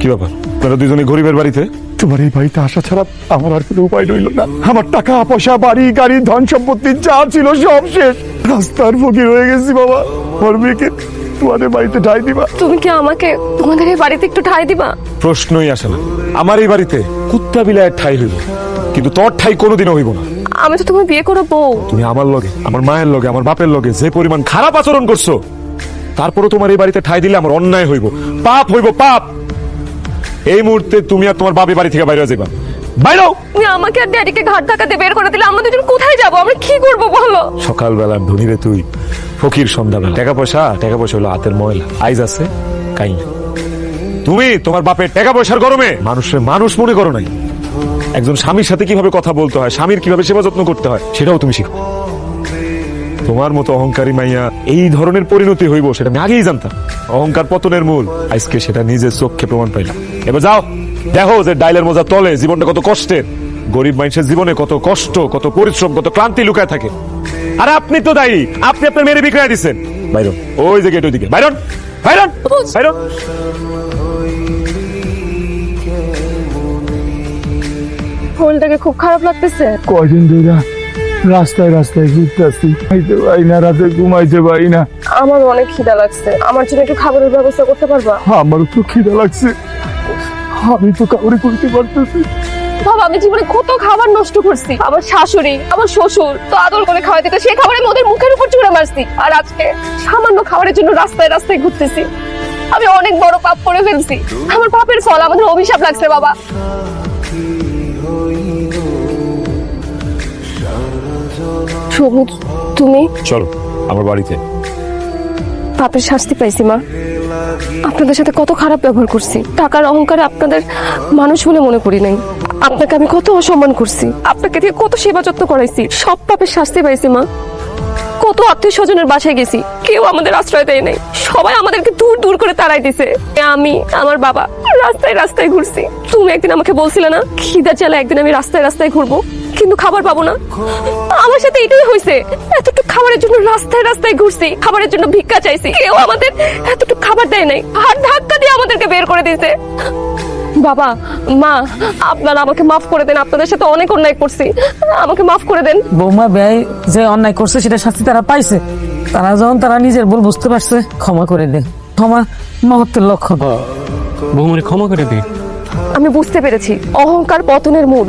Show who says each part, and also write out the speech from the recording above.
Speaker 1: কি ব্যাপার? আপনারা দুজনে গরিবের বাড়িতে?
Speaker 2: তোমার এই বাড়িতে আসা ছাড়া আমার আর কোনো উপায় রইল না। আমার টাকা পয়সা বাড়ি গাড়ি ধন সম্পত্তি যা ছিল সব শেষ। রাস্তার ফকির হয়ে গেছি বাবা। ওর মেয়েকে তোমাদের বাড়িতে ঠাই দিবা।
Speaker 3: তুমি কি আমাকে তোমাদের এই বাড়িতে একটু ঠাই দিবা?
Speaker 1: প্রশ্নই আসে না। আমার এই বাড়িতে কুত্তা বিলায় ঠাই হইব। কিন্তু তোর ঠাই কোনোদিনও হইব না।
Speaker 3: আমি তো তুমি বিয়ে করো বউ।
Speaker 1: তুমি আমার লগে আমার মায়ের লগে আমার বাপের লগে যে পরিমাণ খারাপ আচরণ করছ তারপরে তোমার এই বাড়িতে ঠাই দিলে আমার অন্যায় হইব। পাপ হইব পাপ! এই মুহূর্তে তুমি আর তোমার বাপের বাড়ি থেকে বাইরে যাইবা। বাইরেও
Speaker 3: তুমি আমাকে আর ড্যাডিকে ঘাট ধাক্কাতে বের করে দিলে আমরা দুজন কোথায় যাব? আমরা কি করব বলো?
Speaker 1: সকালবেলার ধনী রে তুই ফকির সন্ধ্যাবেলা। টাকা পয়সা টাকা পয়সা হলো হাতের ময়লা। আইজ আছে কাই তুমি তোমার বাপের টাকা পয়সার গরমে মানুষের মানুষ মনে করো নাই। একজন স্বামীর সাথে কীভাবে কথা বলতে হয় স্বামীর কীভাবে সেবা যত্ন করতে হয় সেটাও তুমি শিখো। তোমার মতো অহংকারী মাইয়া এই ধরনের পরিণতি হইব সেটা আমি আগেই জানতাম। অহংকার পতনের মূল। আজকে সেটা নিজের চোখে প্রমাণ পাইলাম। এবার যাও। দেখো যে ডাইলের মজা তলে জীবনটা কত কষ্টের। গরিব মানুষের জীবনে কত কষ্ট কত পরিশ্রম কত ক্লান্তি লুকায় থাকে। আর আপনি তো দায়ী। আপনি আপনার মেরে বিক্রয় দিচ্ছেন। বাইরন ওই যে গেট ওইদিকে। Byron Byron Byron.
Speaker 3: ফুলটাকে খুব খারাপ লাগতেছে।
Speaker 2: কয়দিন ধরে রাস্তায় রাস্তায় ঘুরতে আসছি খাইতে পারি না রাতে ঘুমাইতে পারি না।
Speaker 3: আমার অনেক খিদা লাগছে। আমার জন্য একটু খাবারের ব্যবস্থা করতে পারবা?
Speaker 2: আমার তো খিদে লাগছে। আমি তো কাউরে করতে পারতেছি।
Speaker 3: বাবা আমি জীবনে কত খাবার নষ্ট করছি। আমার শাশুড়ি আমার শ্বশুর তো আদর করে খাওয়া দিত সেই খাবারের মধ্যে মুখের উপর চুড়ে মারছি। আর আজকে সামান্য খাবারের জন্য রাস্তায় রাস্তায় ঘুরতেছি। আমি অনেক বড় পাপ করে ফেলছি। আমার পাপের ফল আমাদের অভিশাপ লাগছে বাবা। সবুজ তুমি?
Speaker 1: চলো আমার বাড়িতে।
Speaker 3: পাপের শাস্তি পাইছি মা। আপনাদের সাথে কত খারাপ ব্যবহার করছি। টাকার অহংকারে আপনাদের মানুষ বলে মনে করি নাই। আপনাকে আমি কত অসম্মান করছি। আপনাকে দিয়ে কত সেবা যত্ন করাইছি। সব পাপের শাস্তি পাইছি মা। কত আত্মীয় স্বজনের বাসায় গেছি। কেউ আমাদের আশ্রয় দেয় নাই। সবাই আমাদেরকে দূর দূর করে তাড়াই দিছে। আমি আমার বাবা রাস্তায় রাস্তায় ঘুরছি। তুমি একদিন আমাকে বলছিলে না খিদা চালা একদিন আমি রাস্তায় রাস্তায় ঘুরবো? কিন্তু খাবার পাবো না। আমার সাথে এটাই হয়েছে। এতটুকু খাবারের জন্য রাস্তায় রাস্তায় ঘুরছি খাবারের জন্য ভিক্ষা চাইছি। কেউ আমাদের এতটুকু খাবার দেয় নাই আর ধাক্কা দিয়ে আমাদেরকে বের করে দিয়েছে। বাবা মা আপনারা আমাকে মাফ করে দেন আপনাদের সাথে অনেক অন্যায় করছি। আমাকে মাফ করে দেন।
Speaker 4: বৌমা ব্যয় যে অন্যায় করছে সেটা শাস্তি তারা পাইছে। তারা যখন তারা নিজের ভুল বুঝতে পারছে ক্ষমা করে দেন। ক্ষমা মহত্বের লক্ষণ
Speaker 5: বৌমারে ক্ষমা করে দিই
Speaker 3: আমি বুঝতে পেরেছি অহংকার পতনের মূল।